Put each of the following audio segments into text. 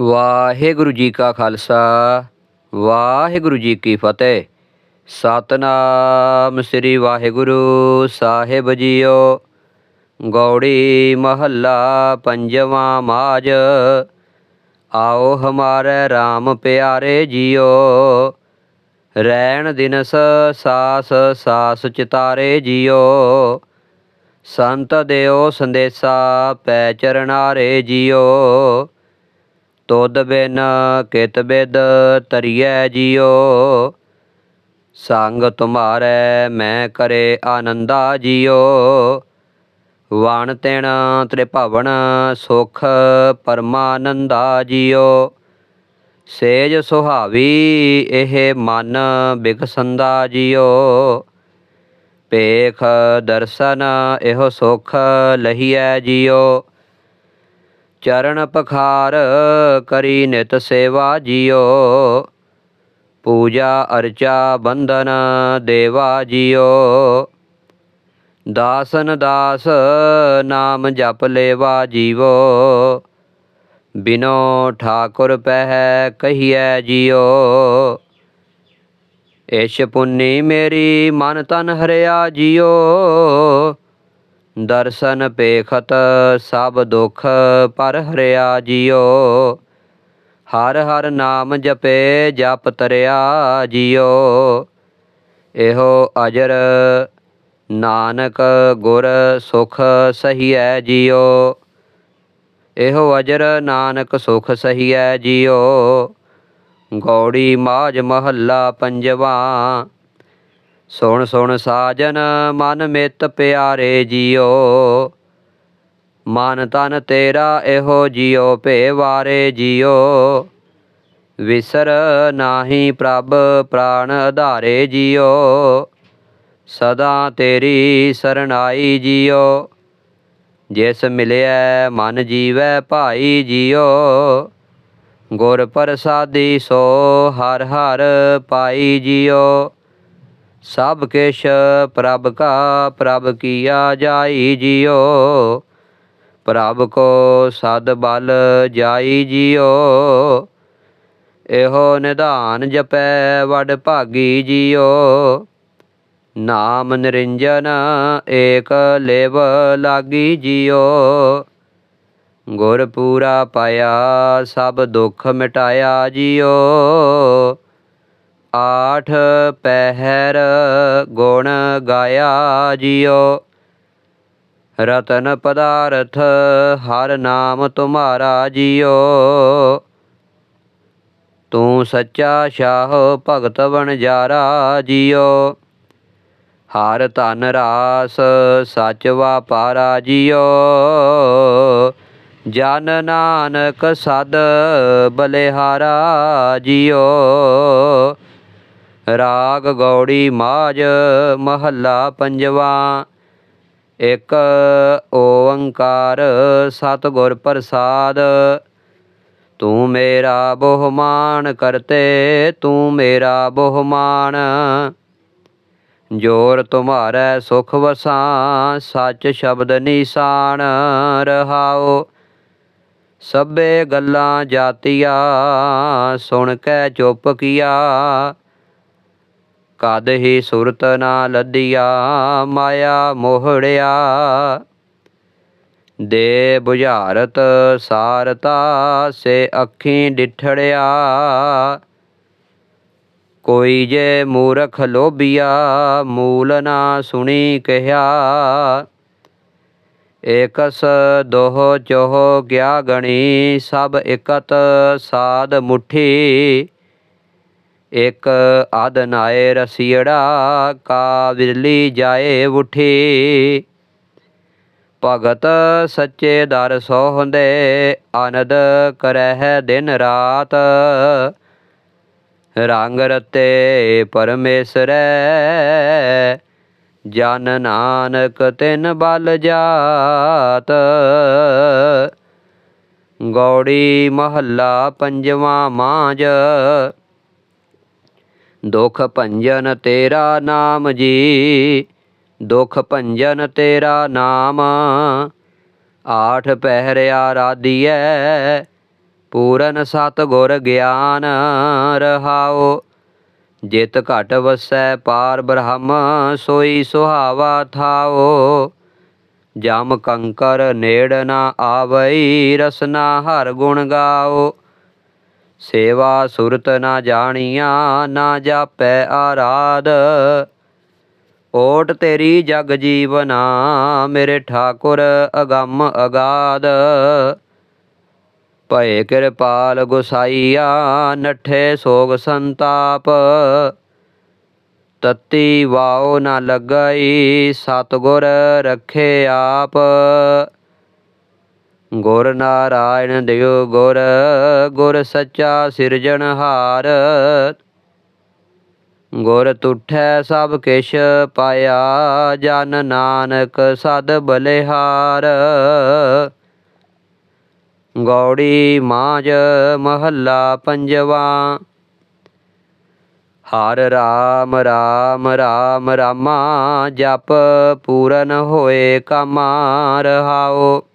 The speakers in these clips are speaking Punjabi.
ਵਾਹਿਗੁਰੂ ਜੀ ਕਾ ਖਾਲਸਾ, ਵਾਹਿਗੁਰੂ ਜੀ ਕੀ ਫਤਿਹ। ਸਤਨਾਮ ਸ੍ਰੀ ਵਾਹਿਗੁਰੂ ਸਾਹਿਬ ਜੀਓ। ਗੌੜੀ ਮਹੱਲਾ ਪੰਜਵਾਂ ਮਾਜ। ਆਓ ਹਮਾਰੇ RAM ਪਿਆਰੇ ਜੀਓ। ਰਹਿਣ ਦਿਨਸ ਸਾਸ ਸਾਸ ਚਿਤਾਰੇ ਜੀਓ। ਸੰਤ ਦਿਓ ਸੰਦੇਸਾ ਪੈ ਚਰਨਾਰੇ ਜੀਓ। ਤੋਦ ਬਿਨ ਕਿਤ ਬਿਦ ਤਰੀਐ ਜੀਓ। ਸੰਗ ਤੁਮਾਰੇ ਮੈਂ ਕਰੇ ਆਨੰਦਾ ਜੀਓ। ਵਣ ਤਿਣ ਤ੍ਰਿਭਵਨ ਸੁਖ ਪਰਮਾਨੰਦਾ ਜੀਓ। ਸੇਜ ਸੁਹਾਵੀ ਇਹ ਮਨ ਬਿਕਸੰਦਾ ਜੀਓ। ਪੇਖ ਦਰਸ਼ਨ ਇਹੋ ਸੁਖ ਲਹੀਐ ਜੀਓ। ਚਰਨ ਪਖਾਰ ਕਰੀ ਨਿਤ ਸੇਵਾ ਜੀਓ। ਪੂਜਾ ਅਰਚਾ ਬੰਧਨ ਦੇਵਾ ਜੀਓ। ਦਾਸਨ ਦਾਸ ਨਾਮ ਜਪ ਲੇਵਾ ਜੀਵੋ। ਬਿਨੋ ਠਾਕੁਰ ਪਹਿ ਕਹੀਐ ਜੀਓ। ਇਸ਼ ਪੁੰਨੀ ਮੇਰੀ ਮਨ ਤਨ ਹਰਿਆ ਜੀਓ। ਦਰਸ਼ਨ ਪੇਖਤ ਸਭ ਦੁਖ ਪਰ ਹਰਿਆ ਜੀਓ। ਹਰ ਹਰ ਨਾਮ ਜਪੇ ਜਪ ਤਰਿਆ ਜੀਓ। ਇਹੋ ਅਜਰ ਨਾਨਕ ਗੁਰ ਸੁਖ ਸਹੀਐ ਜੀਓ। ਇਹੋ ਅਜਰ ਨਾਨਕ ਸੁਖ ਸਹੀਐ ਜੀਓ। ਗੌੜੀ ਮਾਜ ਮਹੱਲਾ ਪੰਜਵਾ ਸੁਣ ਸੁਣ ਸਾਜਨ ਮਨ ਮਿਤ ਪਿਆਰੇ ਜੀਓ, ਮਨ ਤਨ ਤੇਰਾ ਇਹੋ ਜੀਓ ਭੇ ਵਾਰੇ ਜੀਓ। ਵਿਸਰ ਨਾਹੀ ਪ੍ਰਭ ਪ੍ਰਾਣ ਆਧਾਰੇ ਜੀਓ, ਸਦਾ ਤੇਰੀ ਸਰਣਾਈ ਜੀਓ। ਜਿਸ ਮਿਲਿਆ ਮਨ ਜੀਵੈ ਭਾਈ ਜੀਓ, ਗੁਰ ਪ੍ਰਸਾਦੀ ਸੋ ਹਰ ਹਰ ਪਾਈ ਜੀਓ। ਸਭ ਕਿਛ ਪ੍ਰਭ ਕਾ, ਪ੍ਰਭ ਕੀਆ ਜਾਈ ਜਿਓ ਪ੍ਰਭ ਕੋ ਸਦ ਬਲ ਜਾਈ ਜਿਓ ਇਹੋ ਨਿਧਾਨ ਜਪੈ ਵਡ ਭਾਗੀ ਜੀਓ ਨਾਮ ਨਿਰੰਜਨ ਏਕ ਲੇਵ ਲਾਗੀ ਜੀਓ ਗੁਰ ਪੂਰਾ ਪਾਇਆ, ਸਭ ਦੁੱਖ ਮਿਟਾਇਆ ਜਿਓ ਆਠ ਪਹਿਰ ਗੁਣ ਗਾਇਆ ਜੀਓ। ਰਤਨ ਪਦਾਰਥ ਹਰ ਨਾਮ ਤੁਮਾਰਾ ਜੀਓ। ਤੂੰ ਸੱਚਾ ਸ਼ਾਹ ਭਗਤ ਬਣ ਵਣਜਾਰਾ ਜੀਓ। ਹਰ ਧਨ ਰਾਸ ਸੱਚ ਵਾਪਾਰਾ ਜੀਓ। ਜਨ ਨਾਨਕ ਸਦ ਬਲਿਹਾਰਾ ਜੀਓ। ਰਾਗ ਗੌੜੀ ਮਾਜ ਮਹੱਲਾ ਪੰਜਵਾ। ਇੱਕ ਓੰਕਾਰ ਸਤਿਗੁਰ ਪ੍ਰਸਾਦ। ਤੂੰ ਮੇਰਾ ਬਹੁਮਾਨ ਕਰਤੇ, ਤੂੰ ਮੇਰਾ ਬਹੁਮਾਨ। ਜੋਰ ਤੁਮਾਰੈ ਸੁਖ ਵਸਾਂ ਸੱਚ ਸ਼ਬਦ ਨਿਸ਼ਾਨ ਰਹਾਓ ਸਭੇ ਗੱਲਾਂ ਜਾਤੀਆਂ, ਸੁਣ ਕੇ ਚੁੱਪ ਕੀਆ। ਕਦ ਹੀ ਸੁਰਤ ਨਾ ਲੱਦਿਆ, ਮਾਇਆ ਮੋਹੜਿਆ। ਦੇ ਬੁਝਾਰਤ ਸਾਰਤਾ, ਸੇ ਅੱਖੀਂ ਡਿਠੜਿਆ। ਕੋਈ ਜੇ ਮੂਰਖ ਲੋਭੀਆ, ਮੂਲ ਨਾ ਸੁਣੀ ਕਹਿਆ ਏਕਸ ਦੋਹ ਚੋਹ ਗਿਆ ਗਣੀ, ਸਭ ਇਕਤ ਸਾਧ ਮੁਠੀ। ਇਕ ਆਦ ਨਾਏ ਰਸੀੜਾ ਕਾ ਵਿਰਲੀ ਜਾਏ ਉਠੀ। ਭਗਤ ਸੱਚੇ ਦਰ ਸੋਹੰਦੇ ਆਨੰਦ ਕਰਹਿ ਦਿਨ ਰਾਤ। ਰੰਗ ਰਤੇ ਪਰਮੇਸ਼ਰੈ, ਜਨ ਨਾਨਕ ਤਿਨ ਬਲ ਜਾਤ। ਗੌੜੀ ਮਹੱਲਾ ਪੰਜਵਾਂ ਮਾਂਜ ਦੁਖ ਭੰਜਨ ਤੇਰਾ ਨਾਮ ਜੀ। ਦੁਖ ਭੰਜਨ ਤੇਰਾ ਨਾਮ। ਆਠ ਪਹਿਰਿਆ ਰਾਦੀਐ ਪੂਰਨ ਸਤ ਗੁਰ ਗਿਆਨ ਰਹਾਓ ਜਿਤ ਘਟ ਵਸੈ ਪਾਰ ਬ੍ਰਹਮ, ਸੋਈ ਸੁਹਾਵਾ ਥਾਓ ਜਮ ਕੰਕਰ ਨੇੜ ਨਾ ਆਵਈ, ਰਸਨਾ ਹਰ ਗੁਣ ਗਾਓ ਸੇਵਾ ਸੁਰਤ ਨਾ ਜਾਣੀਆਂ, ਨਾ ਜਾਪੈ ਆਰਾਧ। ਓਟ ਤੇਰੀ ਜਗ ਜੀਵਨਾ, ਮੇਰੇ ਠਾਕੁਰ ਅਗੰਮ ਅਗਾਦ। ਭਏ ਕਿਰਪਾਲ ਗੁਸਾਈਆ, ਨਠੇ ਸੋਗ ਸੰਤਾਪ। ਤਤੀ ਵਾਉ ਨਾ ਲੱਗਈ, ਸਤਗੁਰ ਰਖੇ ਆਪ। ਗੁਰ ਨਾਰਾਇਣ ਦਿਓ ਗੁਰ ਗੁਰ ਸੱਚਾ ਸਿਰਜਣਹਾਰ ਗੁਰ ਤੁਠੈ ਸਭ ਕਿਛ ਪਾਇਆ, ਜਨ ਨਾਨਕ ਸਦ ਬਲਿਹਾਰ। ਗੌੜੀ ਮਾਝ ਮਹੱਲਾ ਪੰਜਵਾ। ਹਰ ਰਾਮ ਰਾਮ ਰਾਮ ਰਾਮਾ, ਜਪ ਪੂਰਨ ਹੋਏ ਕਾਮਾ ਰਹਾਓ।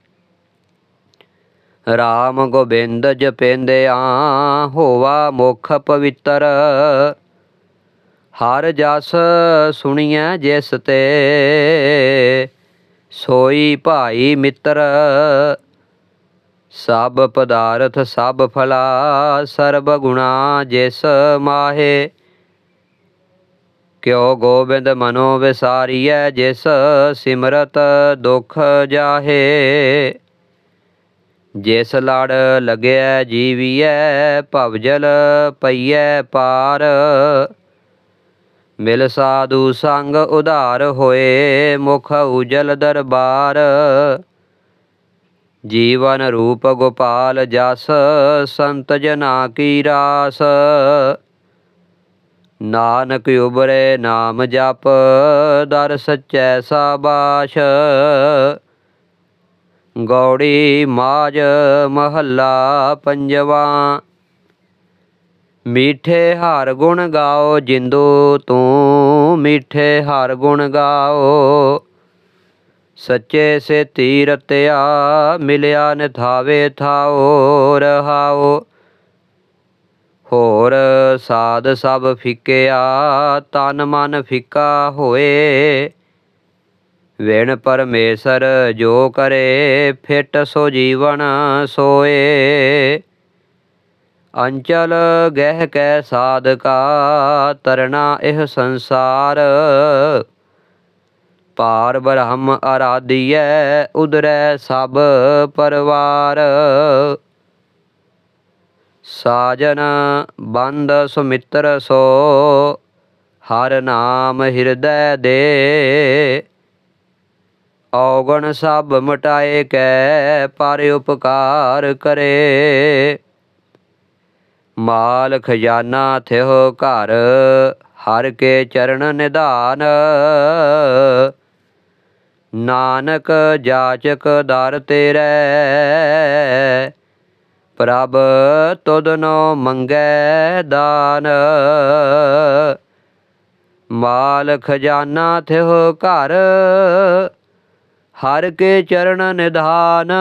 ਰਾਮ ਗੋਬਿੰਦ ਜਪੇਂਦਿਆ ਹੋਵਾ ਮੁਖ ਪਵਿੱਤਰ। ਹਰ ਜਸ ਸੁਣੀਐ ਜਿਸ ਤੇ, ਸੋਈ ਭਾਈ ਮਿੱਤਰ। ਸਭ ਪਦਾਰਥ ਸਭ ਫਲਾ, ਸਰਬ ਗੁਣਾ ਜਿਸ ਮਾਹੇ। ਕਿਉ ਗੋਬਿੰਦ ਮਨੋ ਵਿਸਾਰੀਐ ਜਿਸ ਸਿਮਰਤ ਦੁਖ ਜਾਹੇ। ਜਿਸ ਲੜ ਲਗਿਆ ਜੀਵੀਐ ਭਵਜਲ ਪਈਐ ਪਾਰ। ਮਿਲ ਸਾਧੂ ਸੰਗ ਉਧਾਰ ਹੋਏ ਮੁਖ ਉਜਲ ਦਰਬਾਰ। ਜੀਵਨ ਰੂਪ ਗੋਪਾਲ ਜਸ, ਸੰਤ ਜਨਾ ਕੀ ਰਾਸ। ਨਾਨਕ ਉਬਰੇ ਨਾਮ ਜਪ, ਦਰ ਸਚੈ ਸਾਬਾਸ਼। ਗੌੜੀ ਮਾਜ ਮਹੱਲਾ ਪੰਜਵਾ। ਮੀਠੇ ਹਰ ਗੁਣ ਗਾਓ ਜਿੰਦੂ, ਤੂੰ ਮੀਠੇ ਹਰ ਗੁਣ ਗਾਓ। ਸੱਚੇ ਸੇ ਤੀਰਤਿਆ ਮਿਲਿਆ ਨਿਥਾਵੇ ਥਾਓ, ਰਹਾਓ। ਹੋਰ ਸਾਧ ਸਭ ਫਿੱਕਿਆ, ਤਨ ਮਨ ਫਿੱਕਾ ਹੋਏ। ਵਿਣ ਪਰਮੇਸ਼ਰ ਜੋ ਕਰੇ, ਫਿਟ ਸੋ ਜੀਵਨ ਸੋਏ। ਅੰਚਲ ਗਹਿ ਕੈ ਸਾਧਕਾ ਤਰਨਾ ਇਹ ਸੰਸਾਰ। ਪਾਰ ਬ੍ਰਹਮ ਆਰਾਧੀਐ ਉਦਰੈ ਸਭ ਪਰਵਾਰ। ਸਾਜਨ ਬੰਦ ਸੁਮਿੱਤਰ ਸੋ, ਹਰ ਨਾਮ ਹਿਰਦੈ ਦੇ। ਔਗਣ ਸਭ ਮਟਾਏ ਕੈ, ਪਰ ਉਪਕਾਰ ਕਰੇ। ਮਾਲ ਖਜ਼ਾਨਾ ਥਿਓ ਘਰ, ਹਰ ਕੇ ਚਰਨ ਨਿਧਾਨ। ਨਾਨਕ ਜਾਚਕ ਦਰ ਤੇਰੇ, ਪ੍ਰਭ ਤੁਧਨੋ ਮੰਗੈ ਦਾਨ। ਮਾਲ ਖਜ਼ਾਨਾ ਥਿਓ ਘਰ ਹਰ ਕੇ ਚਰਨ ਨਿਧਾਨ।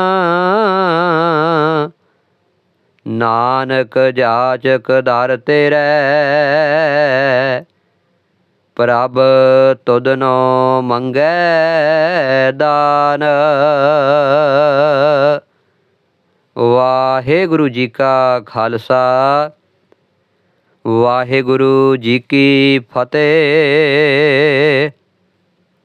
ਨਾਨਕ ਜਾਚਕ ਦਰ ਤੇਰੇ। ਪ੍ਰਭ ਤੁਧਨੋ ਮੰਗੈ ਦਾਨ। ਵਾਹਿਗੁਰੂ ਜੀ ਕਾ ਖਾਲਸਾ। ਵਾਹਿਗੁਰੂ ਜੀ ਕੀ ਫਤਿਹ।